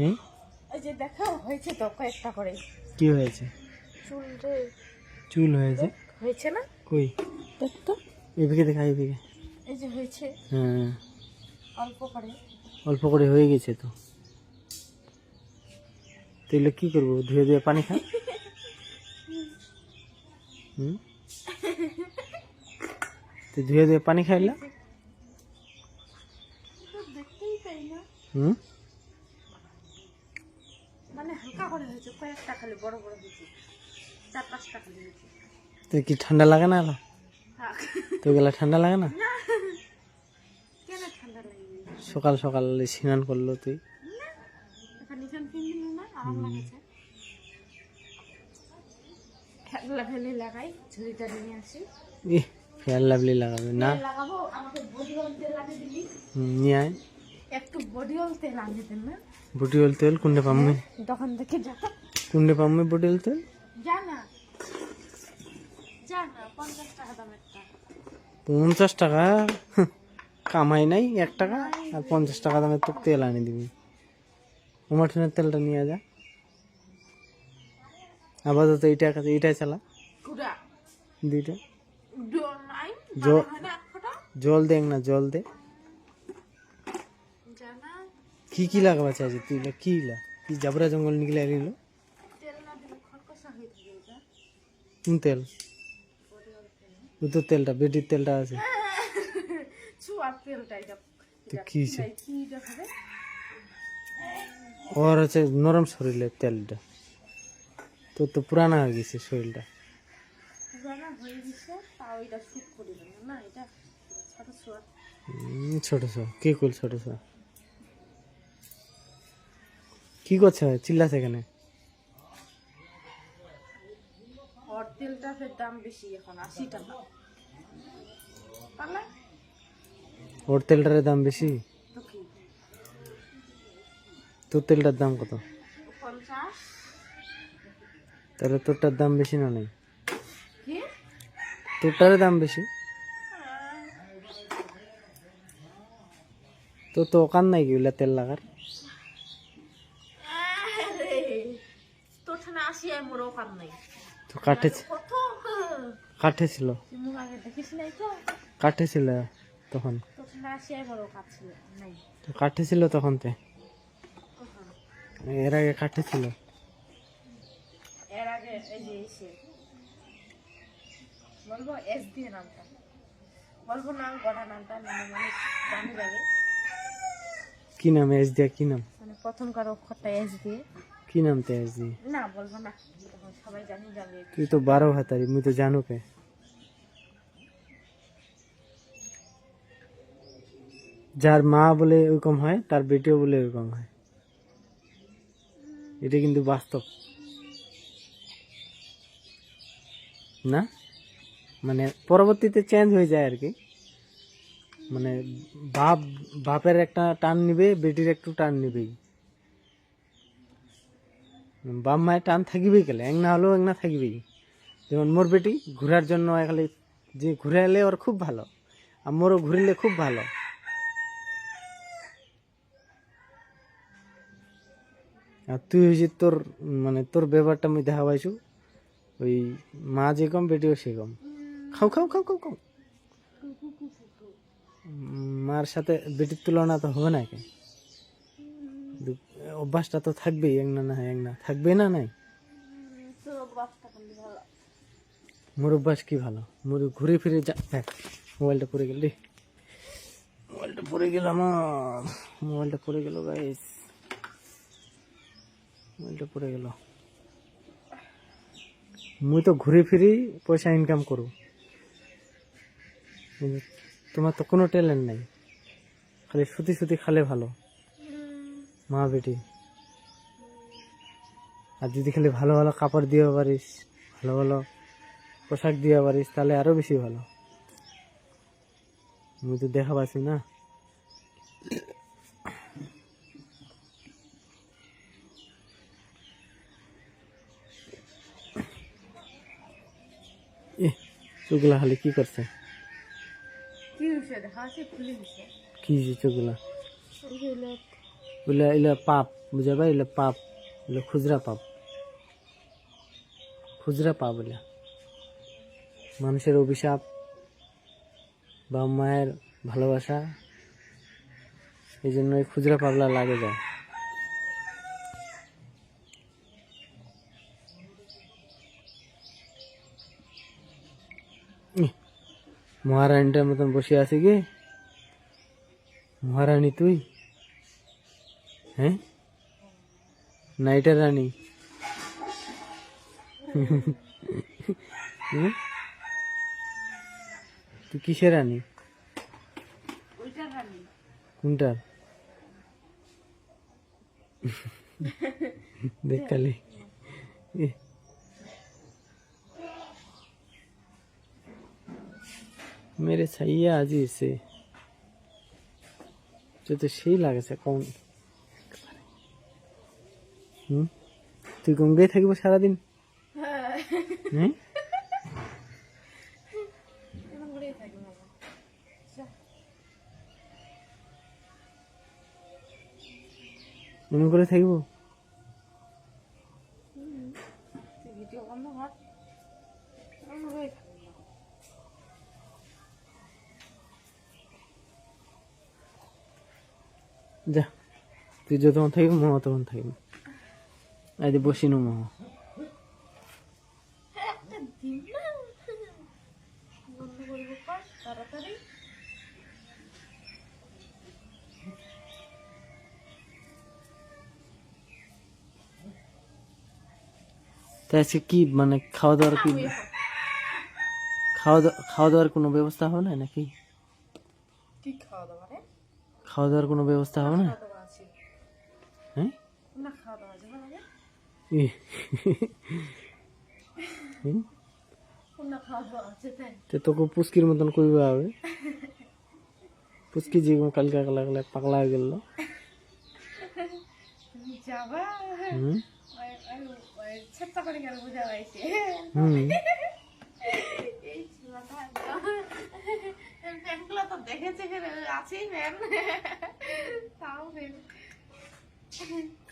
হুম? এই যে দেখো হয়েছে তো কয়েকটা করে। কি হয়েছে? চুল রে চুল হয়েছে? হয়েছে না? কই? দেখ তো এদিকে দেখা এদিকে। এই যে হয়েছে। হ্যাঁ। অল্প করে। অল্প করে হয়ে গেছে তো। তো এগুলো কি করব? ধুয়ে ধুয়ে পানি খা। হুম? তো ধুয়ে ধুয়ে পানি খাইলা? হুম? মানে হালকা করে হয়েছে কয়েকটা খালি বড় বড় হয়েছে চার পাঁচটা খালি হয়েছে। তো কি ঠান্ডা লাগে না তো গেলা ঠান্ডা লাগে না? কেন ঠান্ডা লাগবে সকাল সকাল স্নান করল তুই? ফেয়ার লাভলি লাগাবে না? লাগাবো আমাকে দিলি নিয়ে আয়। একটু বডি তেল আনিয়ে দেন না? বুটি অল তেল পাম্মে। দোকান থেকে যা। কুন্ডে পাম্মে বুটি অল তেল? পঞ্চাশ টাকা টাকা? কামাই নাই এক টাকা আর পঞ্চাশ টাকা দামের তো তেল আনি দিবি। উমাঠনের তেলটা নিয়ে যা। আপাতত এইটা এইটাই চালা। দুইটা। হয় জল দেখ না জল দে। কি কি লাগাবা চাইছে? তুই কি লা? কি জাবরা জঙ্গল নিকলে এটা। কোন তেল? ও তো তেলটা বেটির তেলটা আছে। ছুয়ার তেলটা এটা। তো কি দেখাবে ওর হচ্ছে নরম শরীরের তেলটা। তোর তো পুরানা হয়ে গেছে শরীরটা। পুরানা হয়ে গেছে তাও এটা শুট করে না এটা ছোট ছোট ছোট ছো কে করল ছোট ছো কি করছে? চিল্লা সেখানে তেলটা ফের দাম বেশি এখন আশি টাকা। ওর তেলটার দাম বেশি? তোর তেলটার দাম কত? তাহলে তোরটার দাম বেশি না নাই? তোরটার দাম বেশি? তো তো ওখান নাই কি তেল লাগার আরে, ঠানে আসি আর মোর ওখান নাই। তো কাঠে কত কাঠে ছিল আগে দেখিস নাই তো কাঠে ছিল তখন। তোর আসি আর মোর ওখান ছিল নাই তো কাঠে ছিল তখন তে। এর আগে কাঠে ছিল এর আগে এই যে এসে বলব এস দিয়ে নামটা বলব নাম গড়া নামটা মানে মানে জানি যাবে কি নাম এস দিয়া? কি নাম? মানে প্রথম কারও অক্ষরটা এস দিয়ে। কি নাম তে এস না বলব না। সবাই জানি যাবে তুই তো বারো হাতারি মুই তো জানো কে। যার মা বলে ওরকম হয় তার বেটিও বলে ওরকম হয়। এটা কিন্তু বাস্তব। না? মানে পরবর্তীতে চেঞ্জ হয়ে যায় আর কি মানে বাপ বাপের একটা টান নিবে বেটির একটু টান নিবেই। বাপ মায়ের টান থাকিবেই গেলে এক না হলেও এক না থাকিবেই। যেমন মোর বেটি ঘোরার জন্য খালি যে ঘুরে ওর খুব ভালো আর মোরও ঘুরিলে খুব ভালো। আর তুই হয়েছি তোর মানে তোর ব্যাপারটা আমি দেখা পাইছু ওই মা যে কম বেটিও সেরকম খাও খাও খাও খাও খাও। উম, মার সাথে বেটির তুলনা তো হবে না কে অভ্যাসটা তো থাকবেই, এক না না, এক না। থাকবে না নাই? মোর অভ্যাস কি ভালো? মোর ঘুরে ফিরে যা দেখ, মোবাইলটা পড়ে গেল রে। মোবাইলটা পড়ে গেল আমার। মোবাইলটা পড়ে গেল গাইস মোবাইলটা পড়ে গেল। মুই তো ঘুরে ফিরি পয়সা ইনকাম কিন্তু তোমার তো কোনো ট্যালেন্ট নাই। খালি সুতি সুতি খালে ভালো। মা বেটি। আর যদি খালি ভালো ভালো কাপড় দিয়ে পারিস ভালো ভালো পোশাক দিয়ে পারিস তাহলে আরও বেশি ভালো। আমি তো দেখা পাচ্ছি না। এ চোখগুলা খালি কি করছে? কি হয়েছে দেখা আছে খুলে দিছে। কি যে চোখগুলা ওইলা এলা পাপ, বুঝা পাই এগুলো পাপ এগুলো খুচরা পাপ। খুচরা পাপ এগুলো মানুষের অভিশাপ বাবা মায়ের ভালোবাসা এই জন্য এই খুচরা পাগলা লাগে যায়। মহারানীটার মতন বসে আছি কি? মহারানী তুই? হ্যাঁ নাইটার রানী হুম? তুই কিসের রানী ওইটা রানী কোনটার দেখ কালি ইহ। मेरे सैया अजी से जो तो সেই লাগেছে কম হুম? তুই গঙ্গায় থাকব সারাদিন? হ্যাঁ। এমন করে থাকব। যা। তুই যতক্ষণ থাকবি তখন থাকবি। আজ বসিনু মহা একটা দিন না বন্ধ করব কর তাড়াতাড়ি। তা আজকে কি মানে খাওয়া দাওয়ার কি খাওয়া খাওয়া দাওয়ার কোনো ব্যবস্থা হবে না নাকি? কি খাওয়া দাওয়া খাওয়া দাওয়ার কোনো ব্যবস্থা হবে না? হ্যাঁ? না খাওয়া দাওয়া তো তোকে পুস্কির মতন করবে হবে পুস্কি যে কালকা কালা কালা পাগলা হয়ে গেল।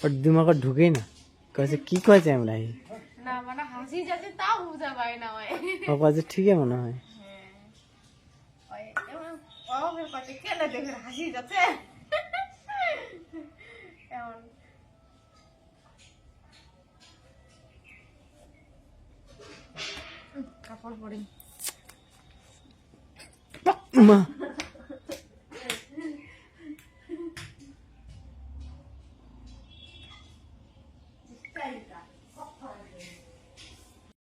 ওর দিমাগ ঢুকেই না। কয়েছে কি কয়েছে আমরা? না মানে হাসি যাচ্ছে তাও বোঝা পায় না ওই। ও কয়েছে ঠিকই মনে হয়। হ্যাঁ। হাসি যাচ্ছে? এমন। কাপড় পরি। মা